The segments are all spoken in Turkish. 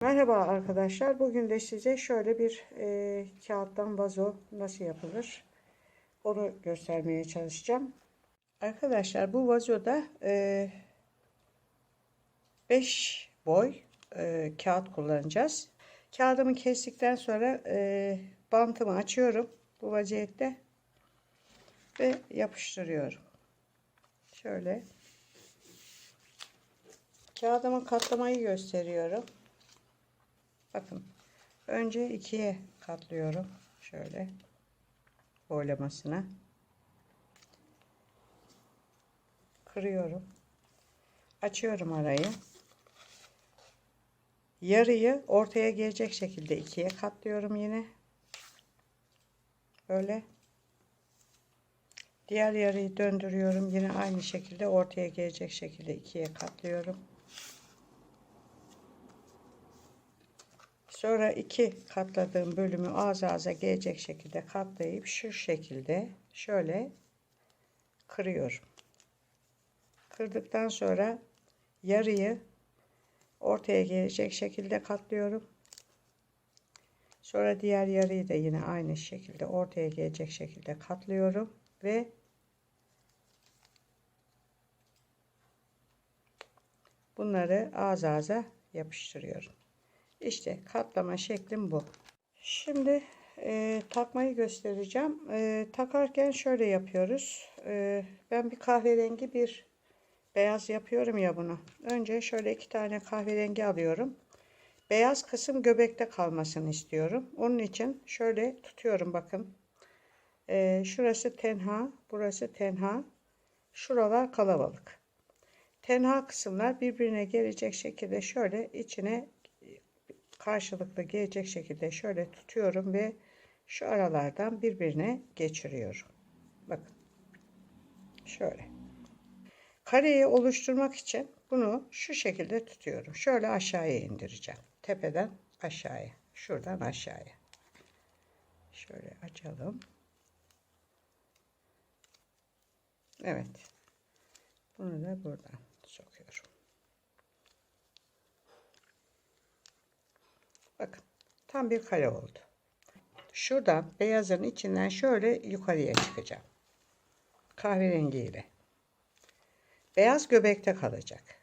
Merhaba arkadaşlar. Bugün de size şöyle bir e, kağıttan vazo nasıl yapılır onu göstermeye çalışacağım. Arkadaşlar bu vazoda 5 boy e, kağıt kullanacağız. Kağıdımı kestikten sonra e, bantımı açıyorum bu vaziyette ve yapıştırıyorum. Şöyle kağıdımı katlamayı gösteriyorum. Bakın önce ikiye katlıyorum şöyle boylamasına kırıyorum. Açıyorum arayı. Yarıyı ortaya gelecek şekilde ikiye katlıyorum yine. Böyle. Diğer yarıyı döndürüyorum. Yine aynı şekilde ortaya gelecek şekilde ikiye katlıyorum Sonra iki katladığım bölümü ağız ağza gelecek şekilde katlayıp şu şekilde şöyle kırıyorum. Kırdıktan sonra yarıyı ortaya gelecek şekilde katlıyorum. Sonra diğer yarıyı da yine aynı şekilde ortaya gelecek şekilde katlıyorum ve bunları ağız ağza yapıştırıyorum. İşte katlama şeklim bu. Şimdi e, takmayı göstereceğim. E, takarken şöyle yapıyoruz. E, ben bir kahverengi bir beyaz yapıyorum ya bunu. Önce şöyle iki tane kahverengi alıyorum. Beyaz kısım göbekte kalmasını istiyorum. Onun için şöyle tutuyorum bakın. E, şurası tenha, burası tenha. Şuralar kalabalık. Tenha kısımlar birbirine gelecek şekilde şöyle içine karşılıklı gelecek şekilde şöyle tutuyorum ve şu aralardan birbirine geçiriyorum. Bakın. Şöyle. Kareyi oluşturmak için bunu şu şekilde tutuyorum. Şöyle aşağıya indireceğim. Tepeden aşağıya. Şuradan aşağıya. Şöyle açalım. Evet. Bunu da buradan sokuyorum. Bakın tam bir kare oldu. Şuradan beyazın içinden şöyle yukarıya çıkacağım. Kahverengi ile. Beyaz göbekte kalacak.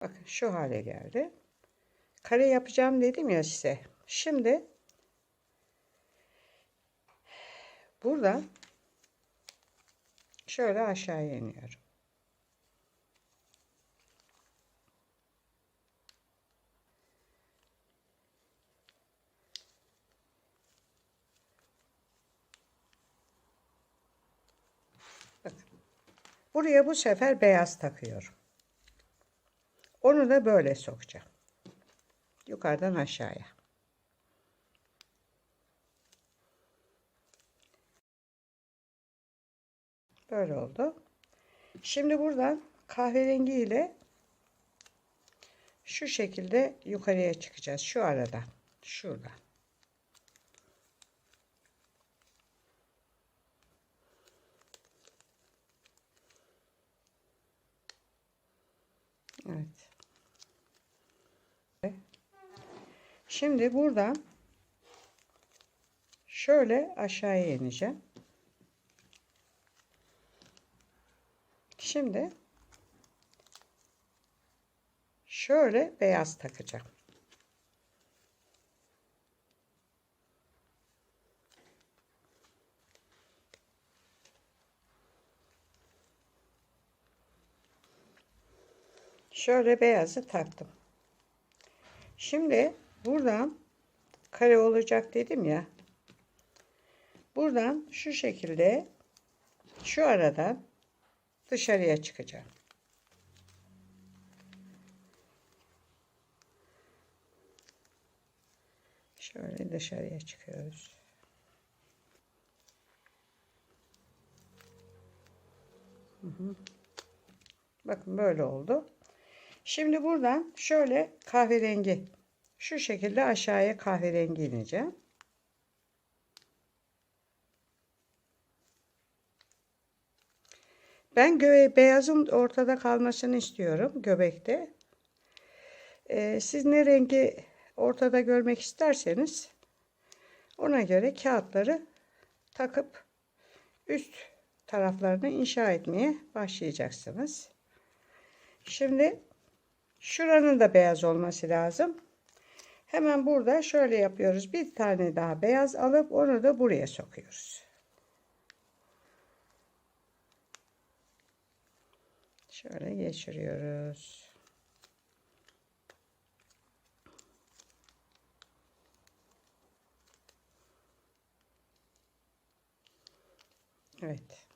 Bakın şu hale geldi. Kare yapacağım dedim ya size. Şimdi buradan şöyle aşağıya iniyorum. Buraya bu sefer beyaz takıyorum. Onu da böyle sokacağım. Yukarıdan aşağıya. Böyle oldu. Şimdi buradan kahverengi ile şu şekilde yukarıya çıkacağız. Şu arada. Şurada. Evet. Şimdi buradan şöyle aşağıya ineceğim. Şimdi şöyle beyaz takacağım. Şöyle beyazı taktım. Şimdi buradan kare olacak dedim ya. Buradan şu şekilde şu aradan dışarıya çıkacağım. Şöyle dışarıya çıkıyoruz. Bakın böyle oldu. Şimdi buradan şöyle kahverengi şu şekilde aşağıya kahverengi ineceğim. Ben gö beyazın ortada kalmasını istiyorum göbekte. Ee, siz ne rengi ortada görmek isterseniz ona göre kağıtları takıp üst taraflarını inşa etmeye başlayacaksınız. Şimdi şuranın da beyaz olması lazım. Hemen burada şöyle yapıyoruz. Bir tane daha beyaz alıp onu da buraya sokuyoruz. Şöyle geçiriyoruz. Evet.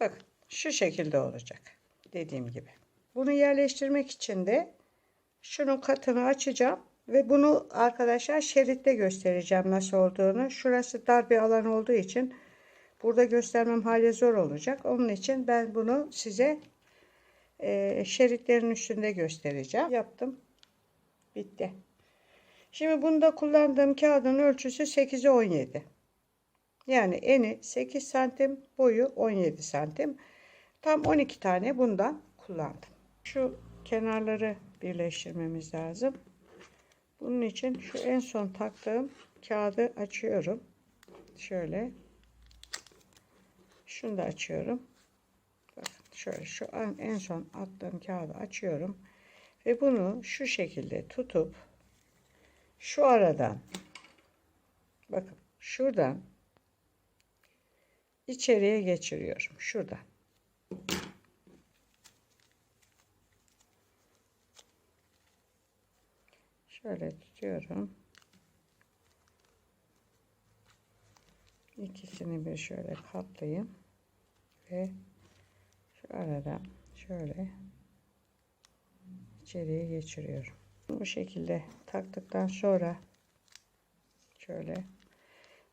Bakın şu şekilde olacak. Dediğim gibi. Bunu yerleştirmek için de şunun katını açacağım ve bunu arkadaşlar şeritte göstereceğim nasıl olduğunu. Şurası dar bir alan olduğu için burada göstermem hali zor olacak. Onun için ben bunu size e, şeritlerin üstünde göstereceğim. Yaptım. Bitti. Şimdi bunda kullandığım kağıdın ölçüsü 8'e 17. Yani eni 8 santim, boyu 17 santim. Tam 12 tane bundan kullandım. Şu kenarları birleştirmemiz lazım. Bunun için şu en son taktığım kağıdı açıyorum. Şöyle. Şunu da açıyorum. Bakın şöyle şu an en son attığım kağıdı açıyorum. Ve bunu şu şekilde tutup şu aradan bakın şuradan içeriye geçiriyorum. Şuradan. Şöyle tutuyorum. İkisini bir şöyle katlayayım ve şu aradan şöyle içeriye geçiriyorum. Bu şekilde taktıktan sonra şöyle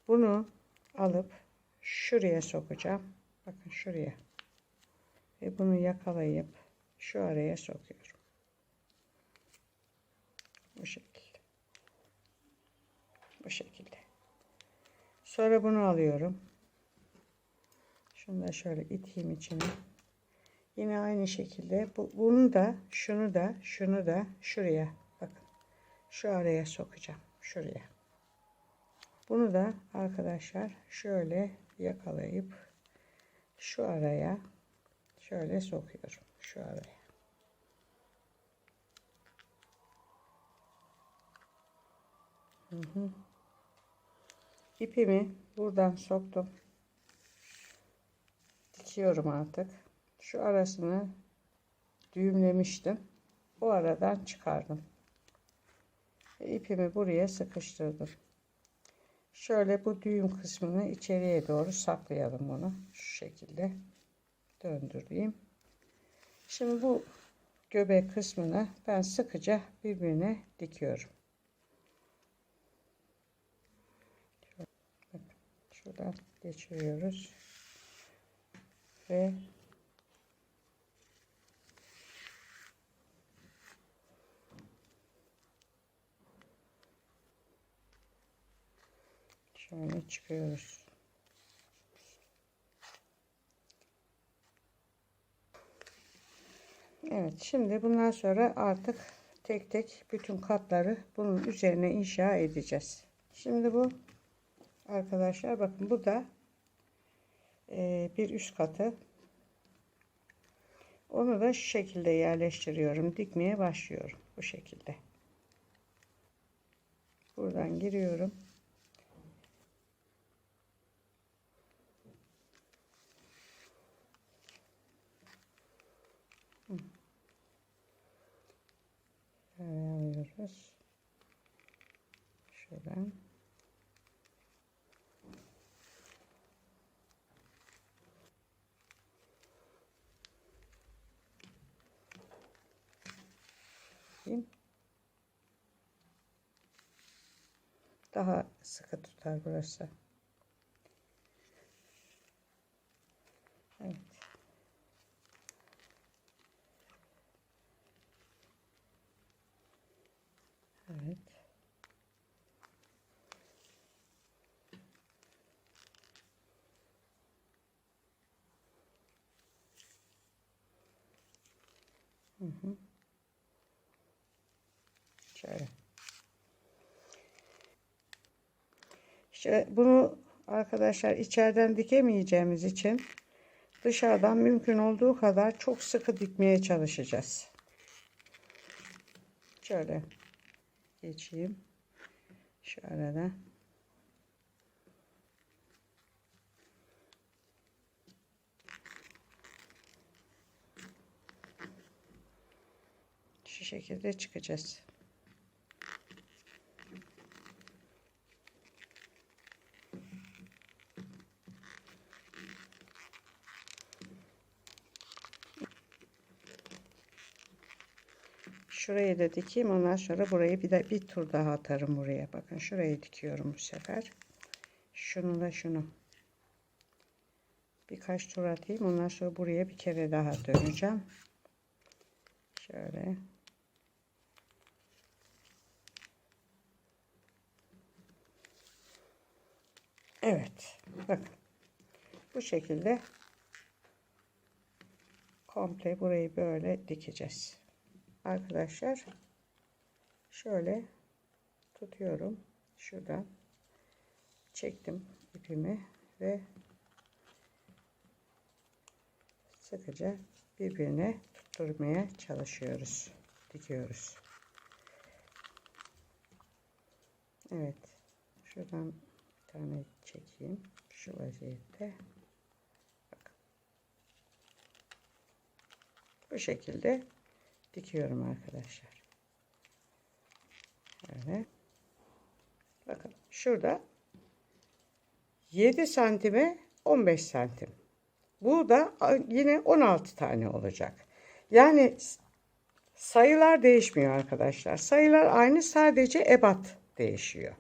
bunu alıp şuraya sokacağım. Bakın şuraya. Ve bunu yakalayıp şu araya sokuyorum. Bu şekilde. Bu şekilde. Sonra bunu alıyorum. Şunu da şöyle iteyim içine. Yine aynı şekilde bu, bunu da şunu da şunu da şuraya bakın. Şu araya sokacağım. Şuraya. Bunu da arkadaşlar şöyle yakalayıp şu araya şöyle sokuyorum. Şu araya. Hı hı. İpimi buradan soktum. Dikiyorum artık. Şu arasını düğümlemiştim. O aradan çıkardım. İpimi buraya sıkıştırdım. Şöyle bu düğüm kısmını içeriye doğru saklayalım bunu. Şu şekilde döndüreyim. Şimdi bu göbek kısmını ben sıkıca birbirine dikiyorum. Şuradan geçiriyoruz. Ve şöyle çıkıyoruz. Evet şimdi bundan sonra artık tek tek bütün katları bunun üzerine inşa edeceğiz. Şimdi bu arkadaşlar bakın bu da e, bir üst katı. Onu da şu şekilde yerleştiriyorum. Dikmeye başlıyorum. Bu şekilde. Buradan giriyorum. Alıyoruz. Şuradan. Daha sıkı tutar burası. Evet. Evet. Şöyle. İşte bunu arkadaşlar içeriden dikemeyeceğimiz için dışarıdan mümkün olduğu kadar çok sıkı dikmeye çalışacağız. Şöyle geçeyim. Şöyle de. Şu şekilde çıkacağız. Şurayı da dikeyim. Ondan sonra burayı bir de bir tur daha atarım buraya. Bakın şurayı dikiyorum bu sefer. Şunu da şunu. Birkaç tur atayım. Ondan sonra buraya bir kere daha döneceğim. Şöyle. Evet. Bakın. Bu şekilde komple burayı böyle dikeceğiz. Arkadaşlar şöyle tutuyorum. Şuradan çektim ipimi ve sıkıca birbirine tutturmaya çalışıyoruz. Dikiyoruz. Evet. Şuradan bir tane çekeyim. Şu vaziyette. Bakın. Bu şekilde dikiyorum arkadaşlar. Böyle. Bakın şurada 7 santime 15 santim. Bu da yine 16 tane olacak. Yani sayılar değişmiyor arkadaşlar. Sayılar aynı sadece ebat değişiyor.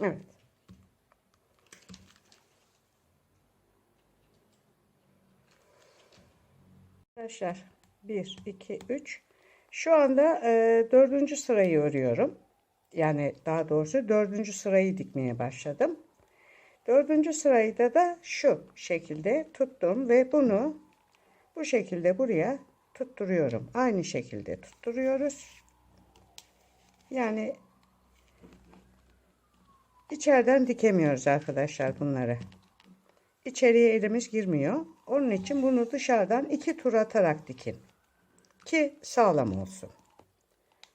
Evet. Arkadaşlar 1, 2, 3. Şu anda e, dördüncü sırayı örüyorum. Yani daha doğrusu dördüncü sırayı dikmeye başladım. Dördüncü sırayı da da şu şekilde tuttum ve bunu bu şekilde buraya tutturuyorum. Aynı şekilde tutturuyoruz. Yani İçeriden dikemiyoruz arkadaşlar bunları. İçeriye elimiz girmiyor. Onun için bunu dışarıdan iki tur atarak dikin. Ki sağlam olsun.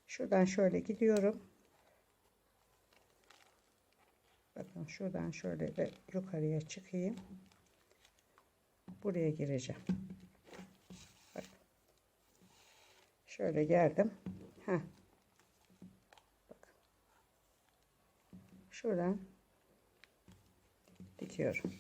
Şuradan şöyle gidiyorum. Bakın şuradan şöyle de yukarıya çıkayım. Buraya gireceğim. Bakın. Şöyle geldim. Heh. Şuradan dikiyorum.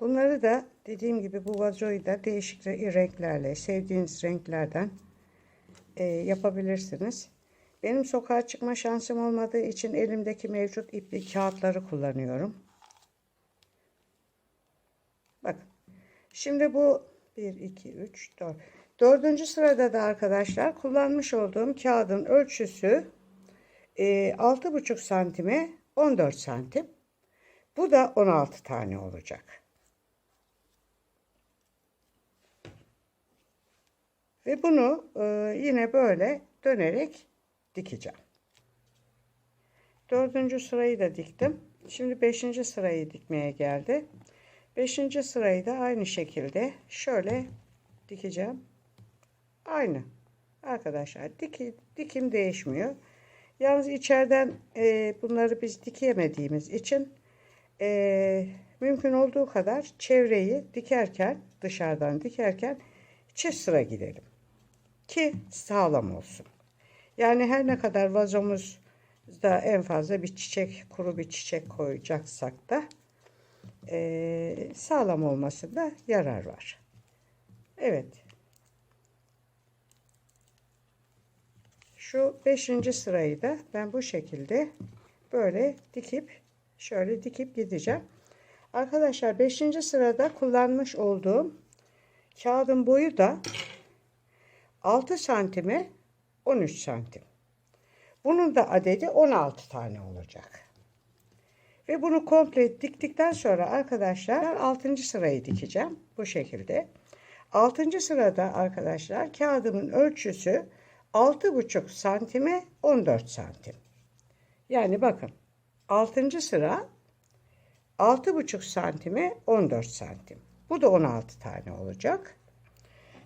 Bunları da dediğim gibi bu vazoyu da değişik renklerle, sevdiğiniz renklerden e, yapabilirsiniz. Benim sokağa çıkma şansım olmadığı için elimdeki mevcut ipli kağıtları kullanıyorum. Bakın. Şimdi bu 1, 2, 3, 4. Dördüncü sırada da arkadaşlar kullanmış olduğum kağıdın ölçüsü e, 6,5 santime 14 santim. Bu da 16 tane olacak. Ve bunu e, yine böyle dönerek dikeceğim. Dördüncü sırayı da diktim. Şimdi beşinci sırayı dikmeye geldi. Beşinci sırayı da aynı şekilde şöyle dikeceğim. Aynı. Arkadaşlar diki, dikim değişmiyor. Yalnız içeriden e, bunları biz dikemediğimiz için e, mümkün olduğu kadar çevreyi dikerken dışarıdan dikerken çift sıra gidelim. Ki sağlam olsun. Yani her ne kadar vazomuzda en fazla bir çiçek, kuru bir çiçek koyacaksak da e, sağlam olmasında yarar var. Evet. Şu beşinci sırayı da ben bu şekilde böyle dikip şöyle dikip gideceğim. Arkadaşlar beşinci sırada kullanmış olduğum kağıdın boyu da 6 santime 13 santim. Bunun da adedi 16 tane olacak. Ve bunu komple diktikten sonra arkadaşlar 6. sırayı dikeceğim. Bu şekilde. 6. sırada arkadaşlar kağıdımın ölçüsü 6,5 santime 14 santim. Yani bakın 6. sıra 6,5 santime 14 santim. Bu da 16 tane olacak.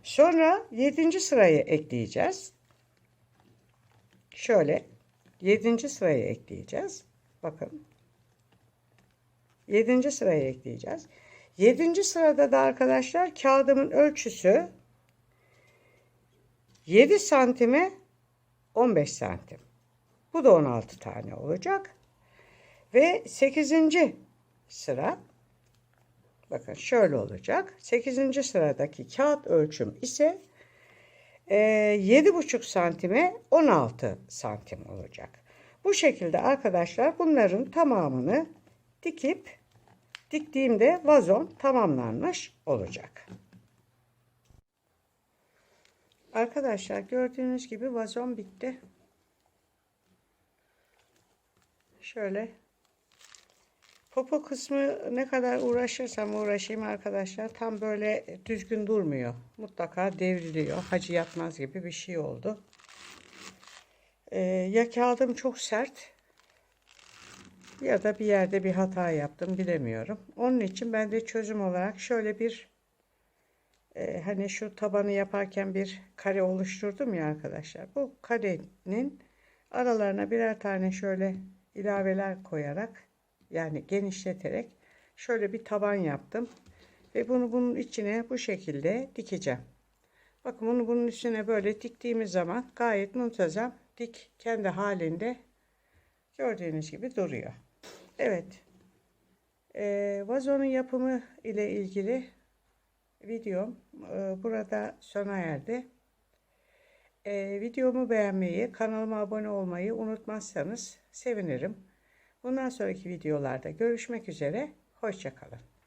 Sonra 7. sırayı ekleyeceğiz. Şöyle 7. sırayı ekleyeceğiz. Bakın. 7. sırayı ekleyeceğiz. 7. sırada da arkadaşlar kağıdımın ölçüsü 7 santime 15 santim. Bu da 16 tane olacak. Ve 8. sıra bakın şöyle olacak. 8. sıradaki kağıt ölçüm ise e, 7,5 santime 16 santim olacak. Bu şekilde arkadaşlar bunların tamamını dikip diktiğimde vazon tamamlanmış olacak. Arkadaşlar gördüğünüz gibi vazon bitti. Şöyle popo kısmı ne kadar uğraşırsam uğraşayım arkadaşlar tam böyle düzgün durmuyor. Mutlaka devriliyor. Hacı yatmaz gibi bir şey oldu. Ee, ya kağıdım çok sert ya da bir yerde bir hata yaptım bilemiyorum. Onun için ben de çözüm olarak şöyle bir e, hani şu tabanı yaparken bir kare oluşturdum ya arkadaşlar. Bu karenin aralarına birer tane şöyle ilaveler koyarak yani genişleterek şöyle bir taban yaptım. Ve bunu bunun içine bu şekilde dikeceğim. Bakın bunu bunun üstüne böyle diktiğimiz zaman gayet muntazam dik kendi halinde gördüğünüz gibi duruyor. Evet. Ee, vazonun yapımı ile ilgili videom e, burada sona erdi. E, videomu beğenmeyi, kanalıma abone olmayı unutmazsanız sevinirim. Bundan sonraki videolarda görüşmek üzere. Hoşçakalın.